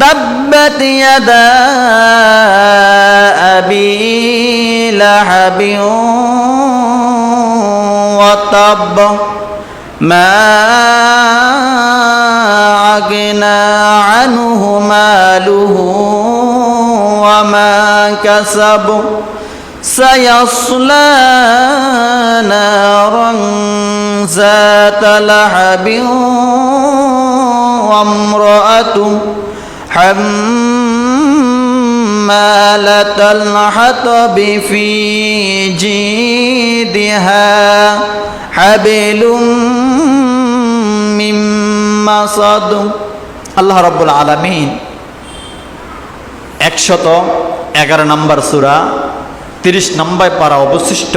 تبت يدا أبي لهب وطب ما أغنى عنه ماله وما كسب سيصلى نارا ذات لهب وامرأته حمالة الحطب في جيدها حبل من مسد আল্লাহ রব্বুল আলমিন একশত এগারো নম্বর সুরা তিরিশ নম্বর পারা অবশিষ্ট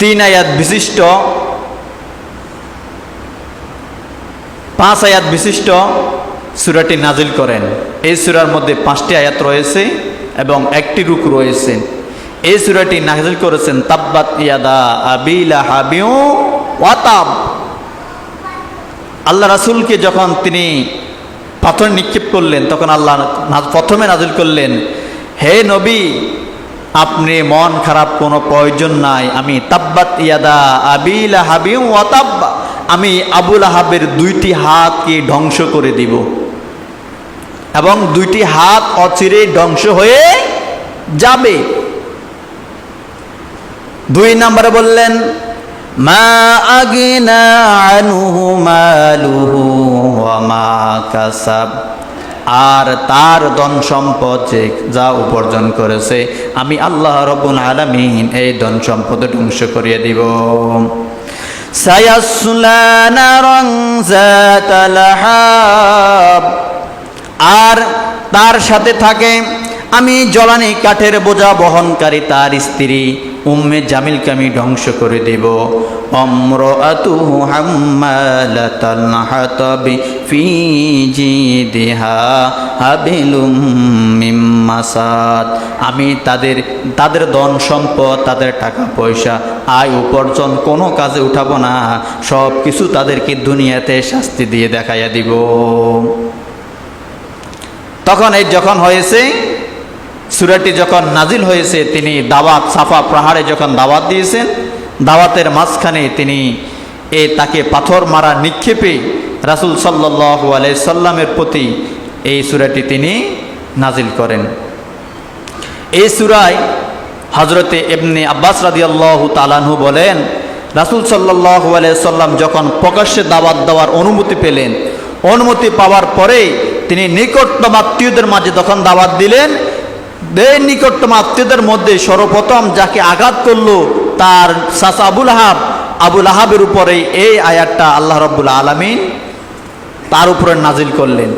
তিন আয়াত বিশিষ্ট পাঁচ আয়াত বিশিষ্ট সুরাটি নাজিল করেন। এই সুরার মধ্যে পাঁচটি আয়াত রয়েছে এবং একটি রুক রয়েছে। এই সুরাটি নাজিল করেছেন তাব্বাত ইয়াদা আবিলা হাবিউ ওয়াতাব আল্লাহ রাসুলকে যখন তিনি পাথর নিক্ষেপ করলেন, তখন আল্লাহ প্রথমে নাজিল করলেন, হে নবী, আপনি মন খারাপ কোনো প্রয়োজন নাই। আমি তাব্বাত ইয়াদা আবিল হাবিম ওয়াতাব্বা আমি আবুল আহাবের দুইটি হাতকে ধ্বংস করে দিব। এবং দুইটি হাত অচিরে ধ্বংস হয়ে যাবে। দুই নম্বরে বললেন, মা আগিনা আনহু মা কাসাব। আর তার ধন সম্পদ যে যা উপার্জন করেছে, আমি আল্লাহ রব্বুল আলামিন এই ধন সম্পদ ধ্বংস করিয়ে দিব। সায়াসলা নারং আর তার সাথে থাকে, আমি জলানি কাঠের বোঝা বহনকারী তার স্ত্রী। উম্মে জামিলকে আমি ধ্বংস করে দেব। অম্র আতুহু হাম্মালাতাল হাতাবি ফি হাবিলুম মিম আমি তাদের তাদের ধন সম্পদ, তাদের টাকা পয়সা, আয় উপার্জন কোনো কাজে উঠাবো না। সব কিছু তাদেরকে দুনিয়াতে শাস্তি দিয়ে দেখাইয়া দিব। তখন এই যখন হয়েছে, সুরাটি যখন নাজিল হয়েছে, তিনি দাওয়াত, সাফা পাহাড়ে যখন দাওয়াত দিয়েছেন, দাওয়াতের মাঝখানে তিনি এ তাকে পাথর মারা নিক্ষেপে রাসুল সাল্লাহ আলাই সাল্লামের প্রতি এই সুরাটি তিনি নাজিল করেন। এই সুরায় হজরতে এমনি আব্বাস রাদি আল্লাহ তালানহু বলেন, রাসুল সাল্লাহ সাল্লাম যখন প্রকাশ্যে দাওয়াত দেওয়ার অনুমতি পেলেন, অনুমতি পাওয়ার পরে তিনি নিকটতম আত্মীয়দের মাঝে তখন দাওয়াত দিলেন। এই নিকটতম আত্মীয়দের মধ্যে সর্বপ্রথম যাকে আঘাত করল তার সাসা আবুল আহাব, আবুল আহাবের উপরে এই আয়াতটা আল্লাহ রব্বুল আলমিন তার উপরে নাজিল করলেন।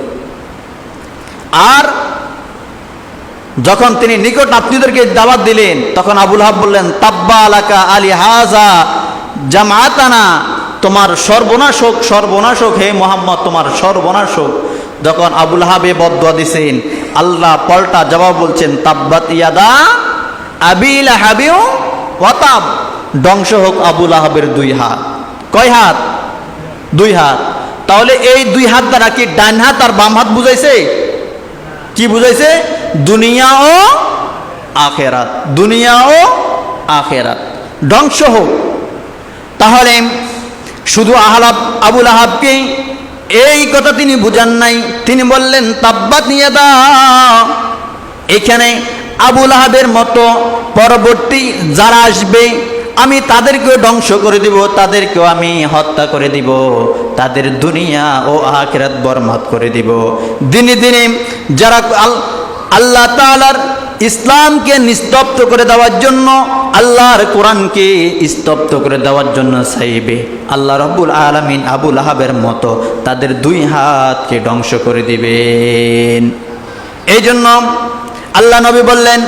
আর যখন তিনি নিকট আত্মীয়দেরকে দাওয়াত দিলেন, তখন আবুল হাব বললেন তাব্বা আলাকা আলী হাজা জামাতানা তোমার সর্বনাশক সর্বনাশক হে মোহাম্মদ, তোমার সর্বনাশ হোক যখন আবুল হাবে বদুয়া দিছেন, আল্লাহ পাল্টা জবাব বলছেন, তাব্বাত ইয়াদা আবিল হাবিও ওয়াতাব। ধ্বংস হোক আবুল আহাবের দুই হাত। কয় হাত? দুই হাত। তাহলে এই দুই হাত দ্বারা কি ডান হাত আর বাম হাত বুঝাইছে? কি বুঝাইছে? দুনিয়া ও আখেরাত। দুনিয়া ও আখেরাত। ধ্বংস হোক। তাহলে শুধু আহলাব আবুল আহাবকে এই কথা তিনি বুঝান নাই। তিনি বললেন, তাব্বাত নিয়ে দা এখানে আবুল আহাবের মতো পরবর্তী যারা আসবে, আমি তাদেরকেও ধ্বংস করে দিব, তাদেরকেও আমি হত্যা করে দিব, তাদের দুনিয়া ও আখেরাত বরমাত করে দিব। দিনে দিনে যারা আল্লাহ তাআলার ইসলামকে নিস্তব্ধ করে দেওয়ার জন্য, আল্লাহর কোরআনকে স্তব্ধ করে দেওয়ার জন্য সাইবে আল্লাহ রব্বুল আলমিন আবুল আহাবের মতো তাদের দুই হাতকে ধ্বংস করে দিবেন। এই জন্য আল্লাহ নবী বললেন